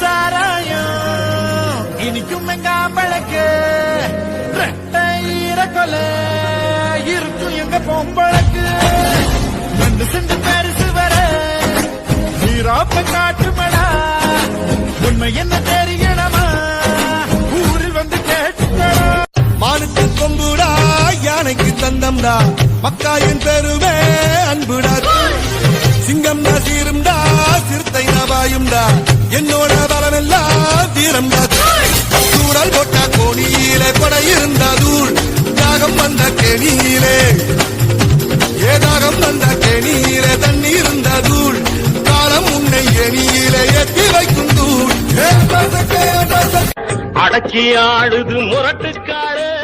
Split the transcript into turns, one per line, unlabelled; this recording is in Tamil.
சாராயம் இனிக்கும் எங்க ரெட்டை ஈரக்கொல இருக்கும் எங்க பொம்பளக்கு. ரெண்டு செண்டு பரிசு வர நீராப்ப காட்டுமடா உண்மை என்ன
தெரியும்? அன்னைக்கு தந்தம்டா. மக்காயின் பெருமே அன்புடா. சிங்கம்டா சீரும்டா சிறுத்தை நபாயும்டா. என்னோட பலமெல்லாம் வீரம்டா சூழல் போட்டா கோணியிலே கொடை இருந்தா தூள். தாகம் வந்த கெணியிலே. ஏதாகம் வந்த கெணியிலே தண்ணி இருந்தா தூள். காலம் உன்னை எணியிலே எத்தி வைக்கும் தூள்.
அடக்கி ஆடுது முரட்டுக்காரே.